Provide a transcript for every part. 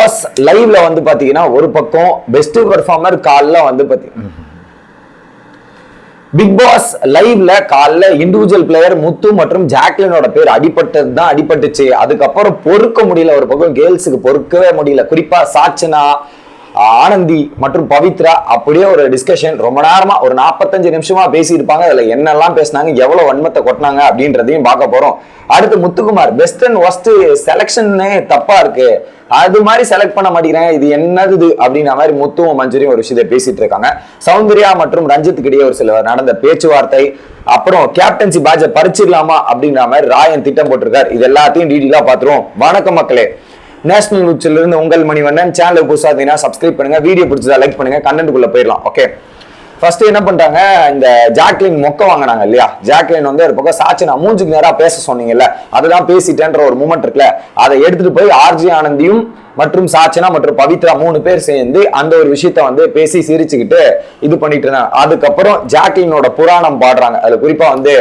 Because லைவ்ல வந்து பாத்தீங்கன்னா ஒரு பக்கம் பெஸ்ட் பெர்ஃபார்மர் காலில் வந்து பாத்தீங்கன்னா பிக் பாஸ் லைவ்ல காலில் இண்டிவிஜுவல் பிளேயர் முத்து மற்றும் ஜாக்லினோட பேர் அடிபட்டது தான் அடிபட்டுச்சு. அதுக்கப்புறம் பொறுக்க முடியல ஒரு பக்கம் கேர்ள்ஸுக்கு பொறுக்கவே முடியல. குறிப்பா சாச்சனா ஆனந்தி மற்றும் பவித்ரா அப்படியே ஒரு டிஸ்கஷன் ரொம்ப நேரமா ஒரு நாற்பத்தஞ்சு நிமிஷமா பேசியிருப்பாங்க. அதுல என்னெல்லாம் பேசினாங்க எவ்வளவு வன்மத்தை கொட்டினாங்க அப்படின்றதையும் பார்க்க போறோம். அடுத்து முத்துக்குமார் பெஸ்ட் அண்ட் ஒஸ்ட் செலெக்ஷனே தப்பா இருக்கு. அது மாதிரி செலக்ட் பண்ண மாட்டேங்கிறேன். இது என்னது இது அப்படின்ற மாதிரி முத்துவும் மஞ்சரியும் ஒரு விஷயத்தை பேசிட்டு இருக்காங்க. சௌந்தர்யா மற்றும் ரஞ்சித்துக்கு இடையே ஒரு சில நடந்த பேச்சுவார்த்தை. அப்புறம் கேப்டன்சி பேட்சை பறிச்சிடலாமா அப்படின்ற மாதிரி ராயன் திட்டம் போட்டிருக்காரு. இது எல்லாத்தையும் டீடெயிலாக பாத்துருவோம் வணக்கம் மக்களே. நேஷனல் நியூஸ்ல இருந்து உங்கள் மணிவண்ணன் சேனலுக்கு புதுசாக இருந்தீங்கன்னா சப்ஸ்கிரைப் பண்ணுங்க. வீடியோ பிடிச்சதா லைக் பண்ணுங்க. கண்டென்ட்டுக்குள்ள போயிடலாம். ஓகே ஃபர்ஸ்ட் என்ன பண்ணிட்டாங்க? இந்த ஜாக்லின் மொக்க வாங்கினாங்க இல்லையா? ஜாக்லின் வந்து ஒரு பக்கம் நான் மூஞ்சுக்கு நேரா பேச சொன்னீங்கல்ல? அதுதான் பேசிட்டேன்ற ஒரு மூமெண்ட் இருக்குல்ல? அதை எடுத்துட்டு போய் ஆர்ஜி ஆனந்தியும் மற்றும் சாச்சனா மற்றும் பவித்ரா மூணு பேர் சேர்ந்து அந்த ஒரு விஷயத்த வந்து பேசி சிரிச்சுக்கிட்டு இது பண்ணிட்டு இருந்தாங்க. அதுக்கப்புறம் ஜாக்லினோட புராணம் பாடுறாங்க. அதுல குறிப்பா வந்து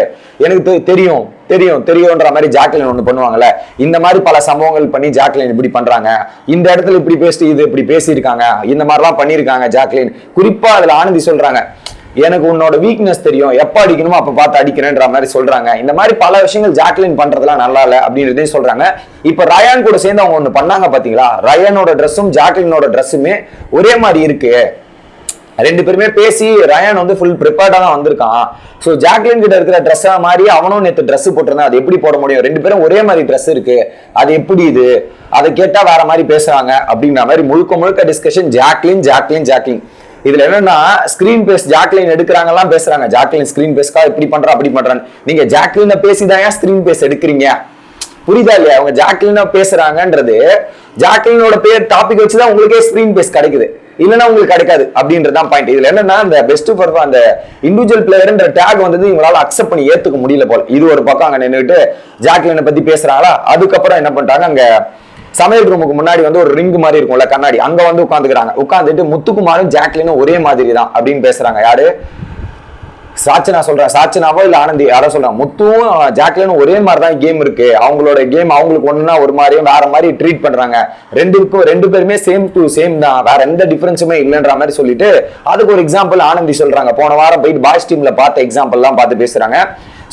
எனக்கு தெரியும். தெரியும் தெரியும்ன்ற மாதிரி ஜாக்லின் ஒன்று பண்ணுவாங்கல்ல. இந்த மாதிரி பல சம்பவங்கள் பண்ணி ஜாக்லின் இப்படி பண்றாங்க. இந்த இடத்துல இப்படி பேசிட்டு இது இப்படி பேசியிருக்காங்க. இந்த மாதிரிலாம் பண்ணியிருக்காங்க ஜாக்லின் குறிப்பா அதுல ஆனந்தி சொல்றாங்க எனக்கு உன்னோட வீக்னஸ் தெரியும். எப்ப அடிக்கணுமோ அப்ப பார்த்து அடிக்கிறேன்ற மாதிரி சொல்றாங்க. இந்த மாதிரி பல விஷயங்கள் ஜாக்லின் பண்றதுலாம் நல்லா இல்லை அப்படின்றதையும் சொல்றாங்க. இப்ப ரயான் கூட சேர்ந்து அவங்க ஒன்று பண்ணாங்க பாத்தீங்களா? ரயானோட ட்ரெஸ்ஸும் ஜாக்லினோட ட்ரெஸ்ஸுமே ஒரே மாதிரி இருக்கு. ரெண்டு பேருமே பேசி ரயான் வந்து ஃபுல் ப்ரிப்பேர்டாக தான் வந்திருக்கான். ஸோ ஜாக்லின் கிட்ட இருக்கிற ட்ரெஸ்ஸை மாதிரி அவனும் நேற்று ட்ரெஸ் போட்டிருந்தான் அது எப்படி போட முடியும்? ரெண்டு பேரும் ஒரே மாதிரி ட்ரெஸ் இருக்கு. அது எப்படி இது? அதை கேட்டால் வேற மாதிரி பேசுறாங்க அப்படிங்கிற மாதிரி முழுக்க முழுக்க டிஸ்கஷன் ஜாக்லின் ஜாக்லின் ஜாக்லின் இதுல என்னன்னா ஸ்கிரீன் பேஸ் ஜாக்லின் எடுக்கிறாங்கலாம் பேசுறாங்க. ஜாக்லின் ஸ்கிரீன் பேஸ்க்கா இப்படி பண்றா அப்படி பண்றான்னு. நீங்க ஜாக்லின பேசிதான் ஏன் ஸ்கிரீன் பேஸ் எடுக்கிறீங்க? புரியுதா இல்லையா? அவங்க ஜாக்லினா பேசுறாங்கன்றது ஜாக்லினோட பேர் டாபிக் வச்சுதான் உங்களுக்கே ஸ்கிரீன் பேஸ் கிடைக்குது. இல்லைன்னா உங்களுக்கு கிடைக்காது அப்படின்றதான் பாயிண்ட் இதுல என்னன்னா அந்த பெஸ்ட் ஃபார் அந்த இண்டிவிஜுவல் பிளேயர்ன்ற டேக் வந்தது இவங்களால அக்செப்ட் பண்ணி ஏத்துக்க முடியல போல. இது ஒரு பக்கம் அங்க நின்றுட்டு ஜாக்லினை பத்தி பேசுறாங்களா? அதுக்கப்புறம் என்ன பண்றாங்க அங்க சமையல் ரூமுக்கு முன்னாடி வந்து ஒரு ரிங் மாதிரி இருக்கும்ல கண்ணாடி. அங்க வந்து உட்காந்துக்கிறாங்க. உட்காந்துட்டு முத்துக்குமாரும் ஜாக்லினும் ஒரே மாதிரி தான் அப்படின்னு பேசுறாங்க. யாரு? சாச்சனா சொல்றேன். சாச்சனாவோ இல்ல ஆனந்தி யாரோ சொல்றாங்க. முத்துவும் ஜாக்லினும் ஒரே மாதிரி தான் கேம் இருக்கு. அவங்களோட கேம் அவங்களுக்கு ஒண்ணுனா ஒரு மாதிரியும் வேற மாதிரி ட்ரீட் பண்றாங்க. ரெண்டுக்கும் ரெண்டு பேருமே சேம் டு சேம் தான். வேற எந்த டிஃபரன்ஸுமே இல்லைன்ற மாதிரி சொல்லிட்டு அதுக்கு ஒரு எக்ஸாம்பிள் ஆனந்தி சொல்றாங்க. போன வாரம் போயிட்டு பாய்ஸ் டீம்ல பார்த்த எக்ஸாம்பிள் எல்லாம் பார்த்து பேசுறாங்க.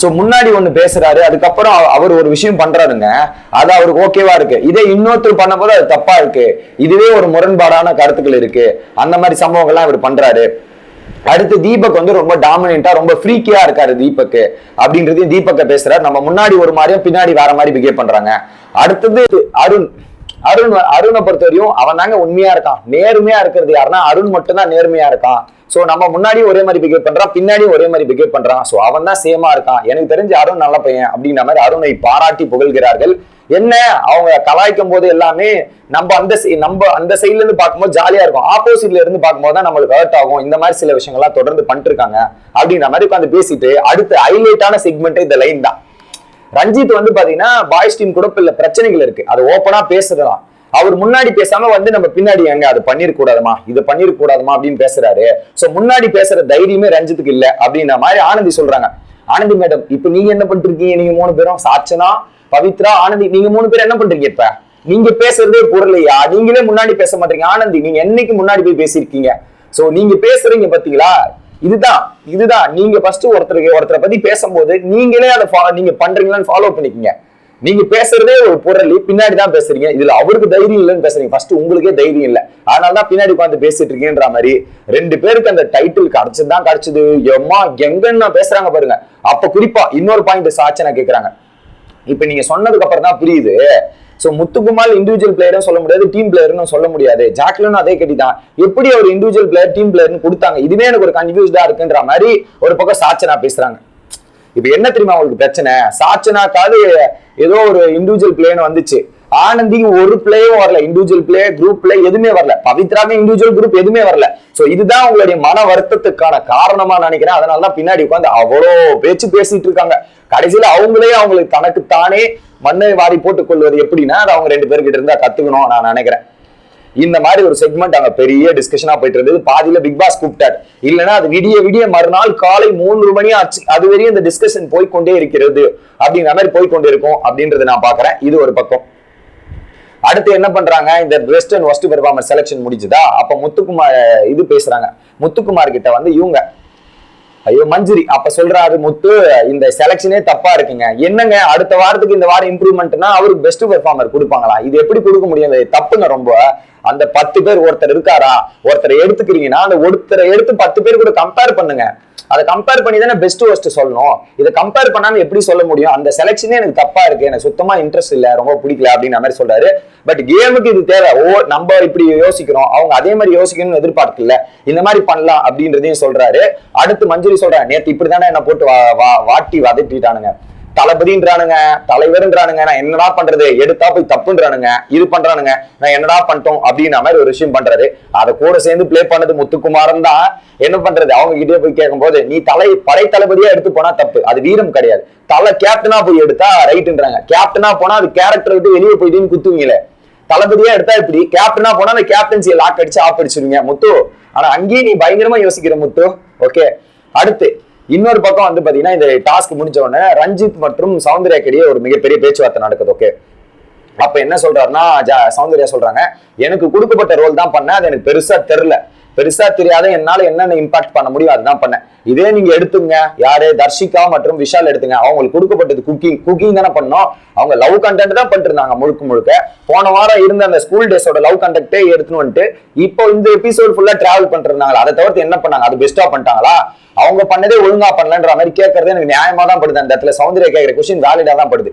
ஸோ முன்னாடி ஒன்று பேசுறாரு. அதுக்கப்புறம் அவர் ஒரு விஷயம் பண்றாருங்க. அது அவருக்கு ஓகேவா இருக்கு. இதே இன்னொருத்தர் பண்ணும்போது அது தப்பா இருக்கு. இதுவே ஒரு முரண்பாடான கருத்துக்கள் இருக்கு. அந்த மாதிரி சம்பவங்கள்லாம் இவர் பண்றாரு. அடுத்து தீபக் வந்து ரொம்ப டாமினா ரொம்ப ஃப்ரீக்கியா இருக்காரு தீபக் அப்படின்றதையும் தீபக்க பேசுறாரு. நம்ம முன்னாடி ஒரு மாதிரியும் பின்னாடி வேற மாதிரி பிஹேவ் பண்றாங்க. அடுத்தது அருண். அருண் அருணை பொறுத்தவரையும் அவன் தாங்க உண்மையா இருக்கான். நேர்மையா இருக்கிறது யாருன்னா அருண் மட்டும்தான் நேர்மையா இருக்கான். சோ நம்ம முன்னாடி ஒரே மாதிரி பிகேவ் பண்றான் பின்னாடி ஒரே மாதிரி பிகேவ் பண்றான். சோ அவன் தான் சேமா இருக்கான். எனக்கு தெரிஞ்சு அருண் நல்ல பையன் அப்படிங்கிற மாதிரி அருணை பாராட்டி புகழ்கிறார்கள். என்ன? அவங்க கலாய்க்கும் போது எல்லாமே நம்ம அந்த நம்ம அந்த சைட்ல இருந்து பார்க்கும்போது ஜாலியா இருக்கும். ஆப்போசிட்ல இருந்து பார்க்கும்போது தான் நம்மளுக்கு ஹர்ட் ஆகும். இந்த மாதிரி சில விஷயங்கள்லாம் தொடர்ந்து பண்ணிட்டு இருக்காங்க அப்படின்ற மாதிரி உட்காந்து பேசிட்டு அடுத்து ஹைலைட்டான செக்மெண்ட் இந்த லைன் தான். ரஞ்சித் வந்து பாத்தீங்கன்னா பாய்ஸ் டீம் கூட இல்ல பிரச்சனைகள் இருக்கு. அது ஓப்பனா பேசுறதாம். அவர் முன்னாடி பேசாம வந்து நம்ம பின்னாடி எங்க? அது பண்ணிருக்க கூடாதுமா இது பண்ணிருக்க கூடாதுமா அப்படின்னு பேசுறாரு. சோ முன்னாடி பேசுற தைரியமே ரஞ்சித்துக்கு இல்ல. அப்படின்ற மாதிரி ஆனந்தி சொல்றாங்க. ஆனந்தி மேடம் இப்ப நீங்க என்ன பண்றீங்க நீங்க மூணு பேரும் சாச்சனா பவித்ரா ஆனந்தி நீங்க மூணு பேரும் என்ன பண்றீங்க இப்ப? நீங்க பேசுறதே பொருளையா? நீங்களே முன்னாடி பேச மாட்டீங்க. ஆனந்தி நீங்க என்னைக்கு முன்னாடி போய் பேசியிருக்கீங்க? சோ நீங்க பேசுறீங்க பாத்தீங்களா? இதுதான் இதுதான். நீங்க ஃபர்ஸ்ட் ஒருத்தருக்கு ஒருத்தரை பத்தி பேசும்போது நீங்களே அதை நீங்க பண்றீங்களான்னு ஃபாலோ பண்ணிக்கங்க. நீங்க பேசுறதே ஒரு பொருள். பின்னாடி தான் பேசுறீங்க. இதுல அவருக்கு தைரியம் இல்லைன்னு பேசுறீங்க. ஃபர்ஸ்ட் உங்களுக்கே தைரியம் இல்ல. அதனால தான் பின்னாடி உட்காந்து பேசிட்டு இருக்கீங்கன்ற மாதிரி ரெண்டு பேருக்கு அந்த டைட்டில் கிடைச்சது தான் கிடைச்சது. எம்மா எங்கன்னு பேசுறாங்க பாருங்க. அப்ப குறிப்பா இன்னொரு பாயிண்ட் சாட்சனா கேக்குறாங்க. இப்ப நீங்க சொன்னதுக்கு அப்புறம் தான் புரியுது. சோ முத்துக்குமார் இண்டிவிஜுவல் பிளேயரும் சொல்ல முடியாது. டீம் பிளேயர்னு சொல்ல முடியாது. ஜாக்லினும் அதே கட்டிதான் எப்படி ஒரு இண்டிவிஜுவல் பிளேயர் டீம் பிளேயர்னு கொடுத்தாங்க? இதுவே எனக்கு ஒரு கன்ஃபியூஸ்டா இருக்குன்ற மாதிரி ஒரு பக்கம் சாட்சனா பேசுறாங்க. இப்ப என்ன தெரியுமா அவங்களுக்கு பிரச்சனை? சாச்சனாக்காவது ஏதோ ஒரு இண்டிவிஜுவல் பிளேன்னு வந்துச்சு. ஆனந்திக்கு ஒரு பிளேயும் வரல. இண்டிவிஜுவல் பிளே குரூப் பிளே எதுவுமே வரல. பவித்ராக்கு இண்டிவிஜுவல் குரூப் எதுவுமே வரல. சோ இதுதான் உங்களுடைய மன வருத்தத்துக்கான காரணமா நினைக்கிறேன். அதனாலதான் பின்னாடி உட்காந்து அவ்வளோ பேச்சு பேசிட்டு இருக்காங்க. கடைசியில அவங்களே அவங்களுக்கு தனக்கு தானே மண்ணை வாரி போட்டுக் கொள்வது எப்படின்னா அது அவங்க ரெண்டு பேர்கிட்ட இருந்தா கத்துக்கணும் நான் நினைக்கிறேன். இந்த மாதிரி ஒரு செக்மெண்ட் அங்க பெரிய டிஸ்கஷனா போயிட்டு இருந்தது. பாதியில பிக் பாஸ் கூப்பிட்டார். இல்லைன்னா அது விடிய விடிய மறுநாள் காலை மூன்று மணி ஆச்சு. அது வரையும் இந்த டிஸ்கஷன் போய்க்கொண்டே இருக்கிறது. அப்படிங்கிற மாதிரி போய்க்கொண்டே இருக்கும் அப்படின்றத நான் பாக்குறேன் இது ஒரு பக்கம். அடுத்து என்ன பண்றாங்க? இந்த best and worst performer selection முடிஞ்சுதா? அப்ப முத்துக்குமார் இது பேசுறாங்க. முத்துக்குமார் கிட்ட வந்து இவங்க ஐயோ மஞ்சுரி அப்ப சொல்றாரு முத்து இந்த செலக்ஷனே தப்பா இருக்குங்க. என்னங்க அடுத்த வாரத்துக்கு இந்த வாரம் இம்ப்ரூவ்மெண்ட்னா அவருக்கு பெஸ்ட் பெர்ஃபார்மர் கொடுப்பாங்களா? இது எப்படி கொடுக்க முடியும்? தப்புங்க ரொம்ப. அந்த பத்து பேர் ஒருத்தர் இருக்காரா? ஒருத்தரை எடுத்துக்கிறீங்கன்னா அந்த ஒருத்தரை எடுத்து பத்து பேர் கூட கம்பேர் பண்ணுங்க. அதை கம்பேர் பண்ணி தானே பெஸ்ட் ஒஸ்ட் சொல்லணும். இதை கம்பேர் பண்ணாம எப்படி சொல்ல முடியும்? அந்த செலெக்ஷனே எனக்கு தப்பா இருக்கு. எனக்கு சுத்தமா இன்ட்ரெஸ்ட் இல்ல. ரொம்ப பிடிக்கல அப்படின்ற மாதிரி சொல்றாரு. பட் கேமுக்கு இது தேவை. ஓ நம்ம இப்படி யோசிக்கிறோம். அவங்க அதே மாதிரி யோசிக்கணும்னு எதிர்பார்க்கல இந்த மாதிரி பண்ணலாம் அப்படின்றதையும் சொல்றாரு. அடுத்து மஞ்சரி சொல்றாங்க நேத்து இப்படிதானே என்ன போட்டு வா- வா- வாட்டி வதட்டிட்டானுங்க. தளபதின்றானுங்க தலைவர்ன்றானுங்க நான் என்னடா பண்றது? எடுத்தா போய் தப்புன்றானுங்க இது பண்றானுங்க நான் என்னடா பண்ணிட்டோம் அப்படின்ற மாதிரி ஒரு விஷயம் பண்றாரு. அதை கூட சேர்ந்து ப்ளே பண்ணது முத்துக்குமாரன் தான். என்ன பண்றது? அவங்க கிட்டே போய் கேட்கும்போது நீ தலை படை தளபதியா எடுத்து போனா தப்பு. அது வீரம் கிடையாது. தலை கேப்டனா போய் எடுத்தா ரைட்டுன்றாங்க கேப்டனா போனா அது கேரக்டர் விட்டு வெளியே போயிட்டுன்னு குத்துவீங்களே. தளபதியா எடுத்தா இப்படி கேப்டனா போனா அந்த கேப்டன்சியை லாக் அடிச்சு ஆப் அடிச்சிருவீங்க. முத்து ஆனா அங்கேயே நீ பயங்கரமா யோசிக்கிற முத்து. ஓகே அடுத்து இன்னொரு பக்கம் வந்து பாத்தீங்கன்னா இந்த டாஸ்க் முடிஞ்ச உடனே ரஞ்சித் மற்றும் சௌந்தர்யாக்கிடையே ஒரு மிகப்பெரிய பேச்சுவார்த்தை நடக்குது ஓகே அப்ப என்ன சொல்றாருன்னா சௌந்தர்யா சொல்றாங்க எனக்கு கொடுக்கப்பட்ட ரோல் தான் பண்ணேன் அது எனக்கு பெருசா தெரியல பெருசா தெரியாத என்னால என்னென்ன இம்பாக்ட் பண்ண முடியும் அதுதான் பண்ணேன். இதே நீங்க எடுத்துங்க. யாரு? தர்ஷிகா மற்றும் விஷால் எடுத்துங்க. அவங்களுக்கு கொடுக்கப்பட்டது குக்கிங் குக்கிங் தானே பண்ணோம். அவங்க லவ் கண்டென்ட் தான் பண்ணிட்டு இருந்தாங்க முழுக்க முழுக்க. போன வாரம் இருந்த அந்த ஸ்கூல் டேஸோட லவ் கண்டக்டே எடுத்துன்னு வந்துட்டு இப்போ இந்த எபிசோட் ஃபுல்லா டிராவல் பண்ணிட்டு இருந்தாங்க அதை தவிர்த்து என்ன பண்ணாங்க? அது பெஸ்டா பண்ணிட்டாங்களா? அவங்க பண்ணதே ஒழுங்கா பண்ணலன்ற மாதிரி கேட்கறது எனக்கு நியாயமா தான் படுது. அந்த இடத்துல சௌந்தர்யா கேட்கிற கொஸ்டின் வேலிடா தான் படுது.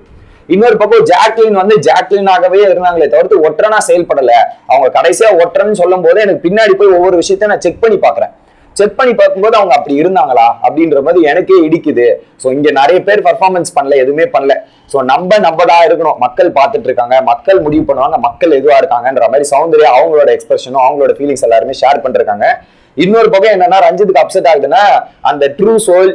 இன்னொரு பக்கம் ஜாக்லின் வந்து ஜாக்லினாகவே இருந்தாங்களே தவிர்த்து ஒற்றனா செயல்படல. அவங்க கடைசியா ஒற்றன்னு சொல்லும் போது எனக்கு பின்னாடி போய் ஒவ்வொரு விஷயத்தையும் நான் செக் பண்ணி பாக்குறேன் செக் பண்ணி பார்க்கும்போது அவங்க அப்படி இருந்தாங்களா? அப்படின்ற மாதிரி எனக்கே இடிக்குது. ஸோ இங்க நிறைய பேர் பர்ஃபார்மன்ஸ் பண்ணல எதுவுமே பண்ணல. ஸோ நம்ம நம்மடா இருக்கணும். மக்கள் பார்த்துட்டு இருக்காங்க. மக்கள் முடிவு பண்ணுவாங்க. மக்கள் எதுவா இருக்காங்கன்ற மாதிரி சௌந்தர்யா அவங்களோட எக்ஸ்பிரஷனும் அவங்களோட ஃபீலிங்ஸ் எல்லாருமே ஷேர் பண்ணிருக்காங்க இன்னொரு பக்கம் என்னன்னா ரஞ்சித்துக்கு அப்செட் ஆகுதுன்னா அந்த ட்ரூ சோல்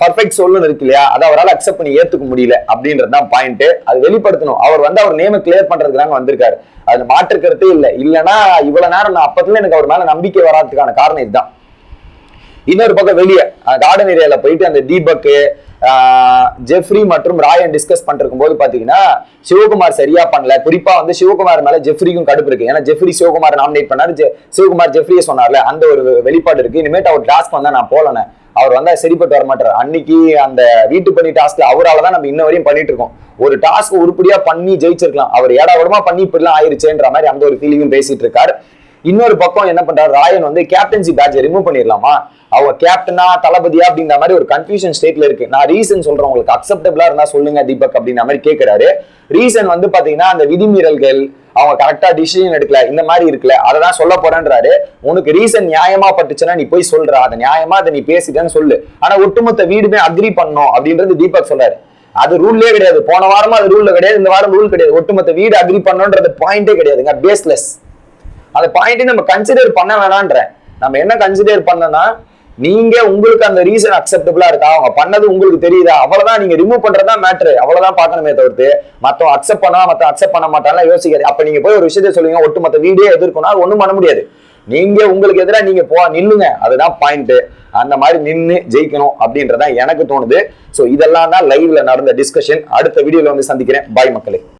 பர்ஃபெக்ட் சோல்னு இருக்கு இல்லையா? அதை அவரால் அக்செப்ட் பண்ணி ஏத்துக்க முடியல அப்படின்றது தான் பாயிண்ட் அது வெளிப்படுத்தணும். அவர் வந்து அவர் நேமை கிளியர் பண்றதுக்கு தாங்க வந்திருக்காரு. அது மாற்று கருத்தே இல்லை. இல்லைன்னா இவ்வளவு நேரம் நான் அப்பத்துல எனக்கு அவர் மேல நம்பிக்கை வராதுக்கான காரணம் இதுதான். இன்னொரு பக்கம் வெளியே கார்டன் ஏரியால போயிட்டு அந்த தீபக் ஜெஃப்ரி மற்றும் ராயன் டிஸ்கஸ் பண்ணிருக்கும் போது பாத்தீங்கன்னா சிவகுமார் சரியா பண்ணல. குறிப்பா வந்து சிவகுமார் மேல ஜெஃப்ரிக்கும் கடுப்பு இருக்கு. ஏன்னா ஜெஃப்ரி சிவகுமார் நாமினேட் பண்ணாரு. சிவகுமார் ஜெஃப்ரியை சொன்னார்ல அந்த ஒரு வெளிப்பாடு இருக்கு. இனிமேட்டு அவர் டாஸ்க் வந்தா நான் போலனே அவர் வந்தா சரிப்பட்டு வர மாட்டார். அன்னைக்கு அந்த வீட்டு பண்ணி டாஸ்க்ல அவராலதான் நம்ம இன்ன வரையும் பண்ணிட்டு இருக்கோம். ஒரு டாஸ்க் உருப்படியா பண்ணி ஜெயிச்சிருக்கலாம். அவர் ஏடாவிடமா பண்ணி இப்படிலாம் ஆயிருச்சேன்ற மாதிரி அந்த ஒரு ஃபீலிங்கும் பேசிட்டு இருக்காரு. இன்னொரு பக்கம் என்ன பண்றாரு? ராயன் வந்து கேப்டன்சி பேட்சை ரிமூவ் பண்ணிடலாமா அவங்க கேப்டனா தளபதியா அப்படின்ற மாதிரி ஒரு கன்ஃபியூஷன் ஸ்டேட்ல இருக்கு. நான் ரீசன் சொல்றேன் உங்களுக்கு அக்செப்டபிளா இருந்தா சொல்லுங்க தீபக் அப்படின்ற மாதிரி கேட்கிறாரு ரீசன் வந்து பாத்தீங்கன்னா அந்த விதிமீறல்கள் அவங்க கரெக்டா டிசிஷன் எடுக்கல இந்த மாதிரி இருக்குல்ல அதை தான் சொல்ல போறேன்றாரு. உனக்கு ரீசன் நியாயமா பட்டுச்சுன்னா நீ போய் சொல்ற அதை நியாயமா அதை நீ பேசிட்டேன்னு சொல்லு. ஆனா ஒட்டுமொத்த வீடுமே அக்ரி பண்ணும் அப்படின்றது தீபக் சொல்றாரு. அது ரூல்லே கிடையாது. போன வாரமா அது ரூல்ல கிடையாது இந்த வாரம் ரூல் கிடையாது. ஒட்டுமொத்த வீடு அக்ரி பண்ணணுன்றது பாயிண்டே கிடையாதுங்க பேஸ்லெஸ் அந்த பாயிண்ட் நம்ம கன்சிடர் பண்ண வேணான்றேன் நம்ம என்ன கன்சிடர் பண்ணனா நீங்க உங்களுக்கு அந்த ரீசன் அக்செப்டபிளா இருக்கா? அவங்க பண்ணது உங்களுக்கு தெரியுதா? அவ்வளவுதான் நீங்க ரிமூவ் பண்றதா மேட்ரு அவ்வளவுதான் பார்க்கணுமே தவிர்த்து. மத்தவங்க அக்செப்ட் பண்ணா மத்த அக்செப்ட் பண்ண மாட்டாங்க யோசிக்காது. அப்ப நீங்க போய் ஒரு விஷயத்த சொல்லுங்க ஒட்டுமொத்த வீடியோ எதிர்க்கணும் அது ஒண்ணும் பண்ண முடியாது. நீங்க உங்களுக்கு எதிராக நீங்க போ நில்லுங்க. அதுதான் பாயிண்ட் அந்த மாதிரி நின்று ஜெயிக்கணும் அப்படின்றதான் எனக்கு தோணுது. ஸோ இதெல்லாம் தான் லைவ்ல நடந்த டிஸ்கஷன் அடுத்த வீடியோல வந்து சந்திக்கிறேன். பாய் மக்களே.